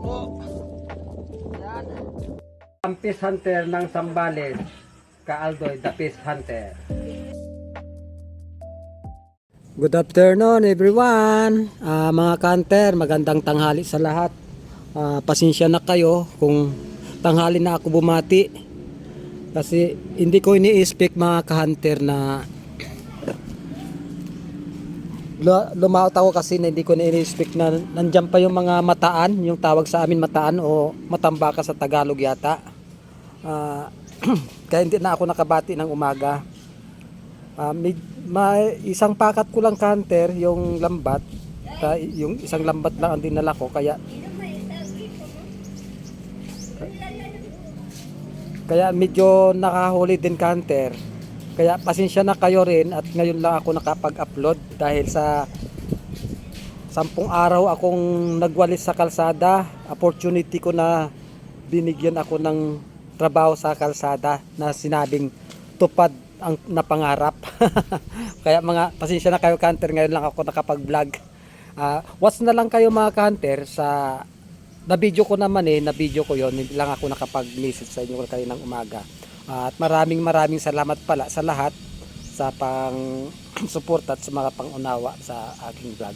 puno. Yan. Ang Peace Hunter ng Sambales, Kaaldoy, the Peace Hunter. Good afternoon everyone. Ah, mga kanter, magandang tanghali sa lahat. Ah, pasensya na kayo kung tanghali na ako bumati. Kasi hindi ko ini-expect mga ka-hunter na lumaot ako kasi na hindi ko na-expect na nandyan pa yung mga mataan, yung tawag sa amin mataan o matambaka sa Tagalog yata. Ah, kaya hindi na ako nakabati ng umaga. Ah, may, may isang pakat ko lang kanter, yung lambat. Ta- yung isang lambat lang ang dinala ko kaya kaya medyo nakahuli din kanter. Kaya pasensya na kayo rin at ngayon lang ako nakapag-upload dahil sa sampung araw akong nagwalis sa kalsada. Opportunity ko na binigyan ako ng trabaho sa kalsada na sinabing tupad ang napangarap. Kaya mga pasensya na kayo kanter ngayon lang ako nakapag-vlog. Ah, watch na lang kayo mga kanter sa na video ko naman eh, na video ko yon hindi lang ako nakapag-message sa inyo kayo ng umaga. At maraming maraming salamat pala sa lahat sa pang support at sa mga pangunawa sa aking vlog.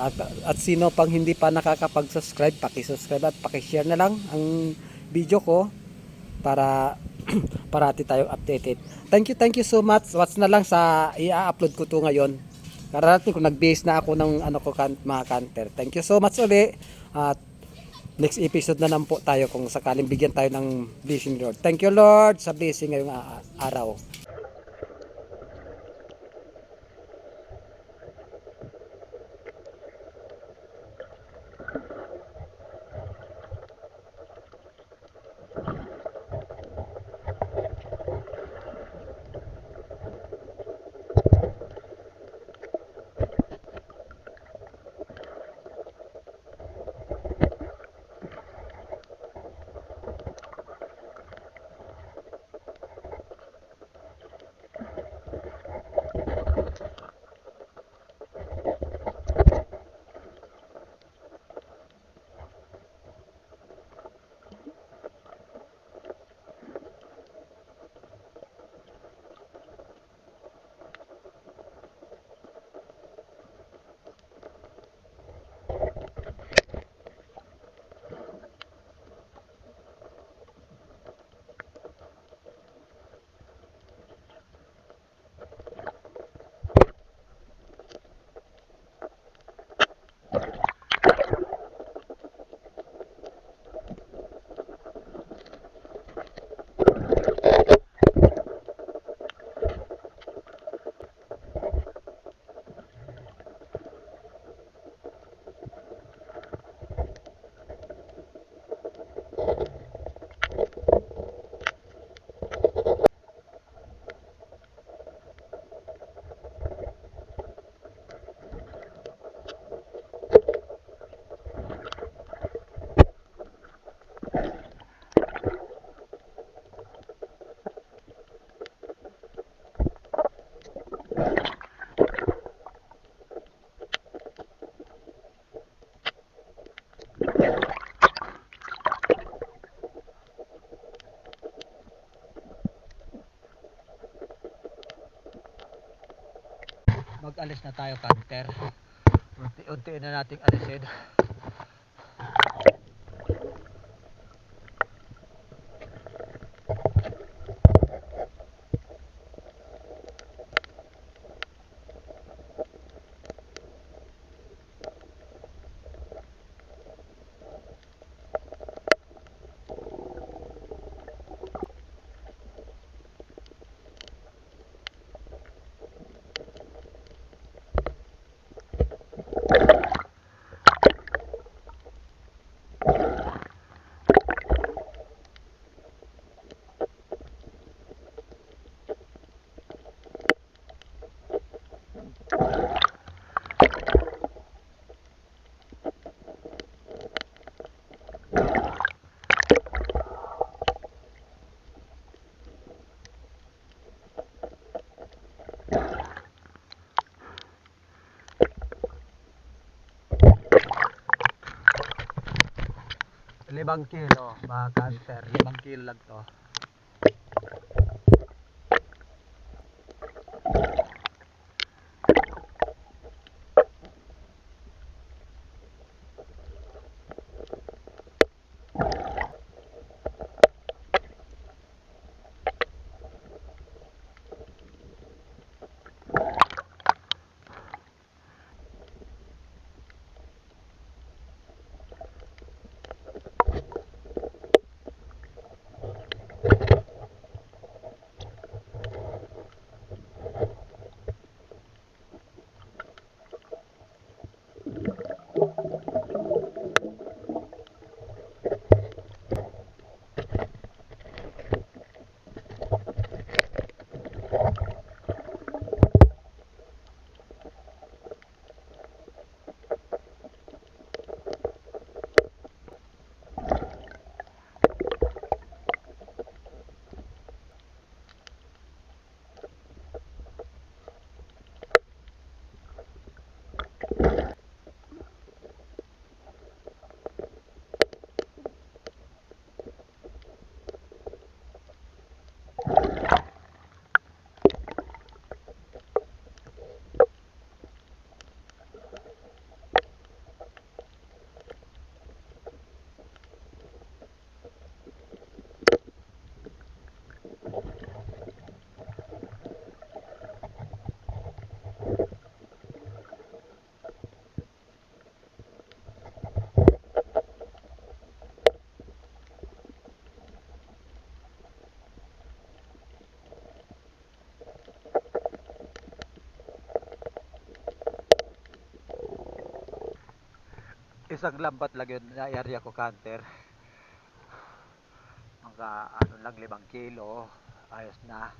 At, at sino pang hindi pa nakakapag-subscribe, paki-subscribe at paki-share na lang ang video ko para parati tayong updated. Thank you, thank you so much. Watch na lang sa i-upload ko to ngayon. Kararating ko nag-base na ako ng ano ko kan, mga canter. Thank you so much uli. At next episode na lang po tayo kung sakaling bigyan tayo ng blessing Lord. Thank you Lord sa blessing ngayong araw. Mag-alis na tayo canter. Unti-unti na nating alisin. Limang kilo, mga kanter. Limang kilo lang to. Isang lambat lang yun na area ko kanter. Mga ano lang, limang kilo. Ayos na.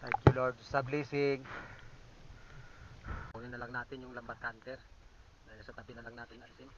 Thank you Lord sa blessing. Kunin na lang natin yung lambat kanter. Dahil sa tabi na lang natin alisin.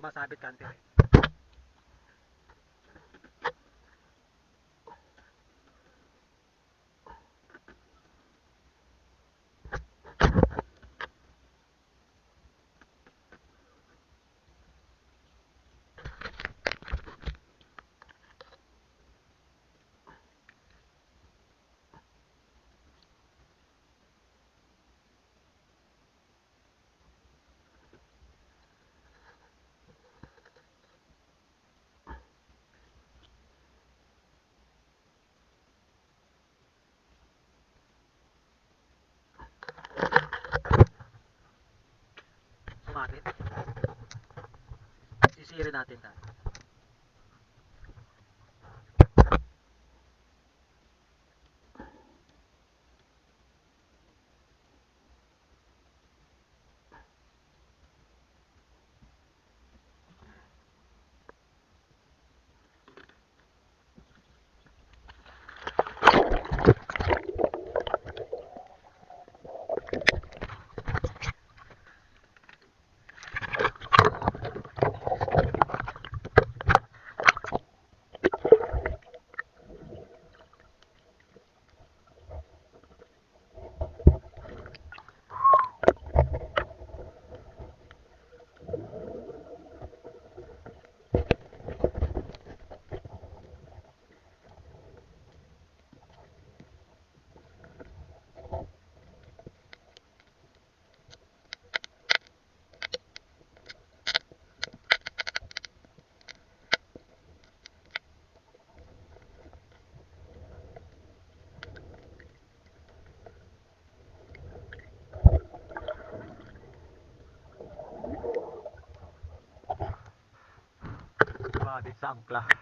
Sumasabit kanter. Sumabit. Sisirin natin ta. Sumabit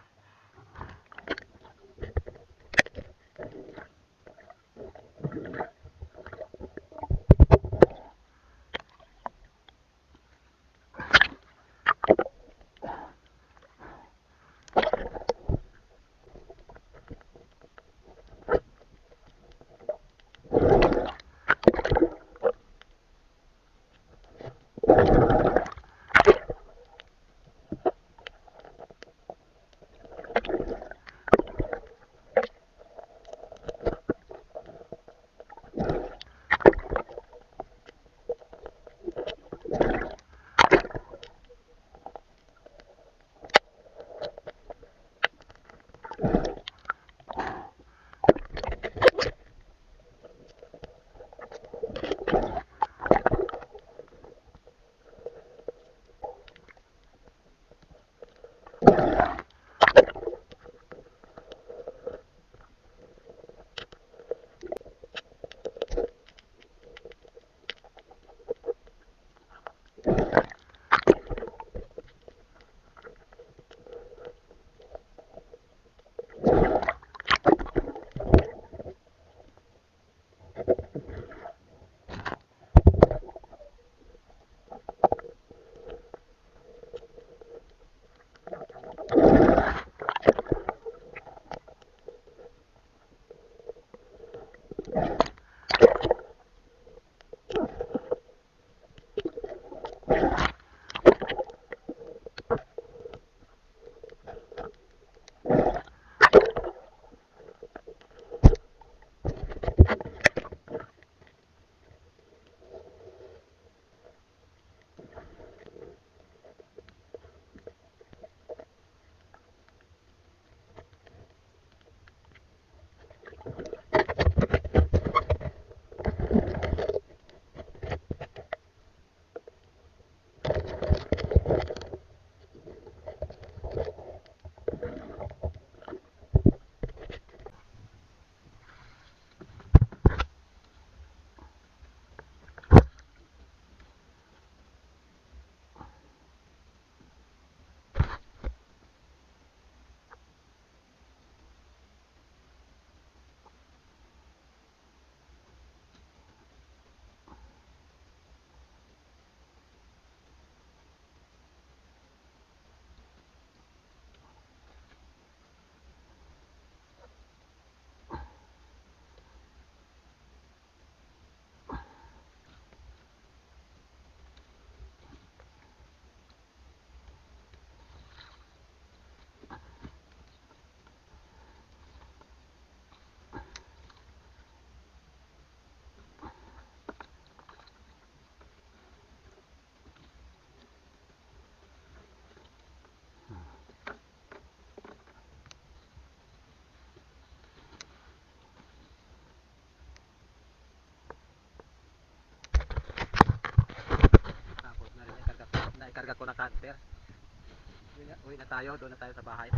Uwi na, tayo, doon na tayo sa bahay.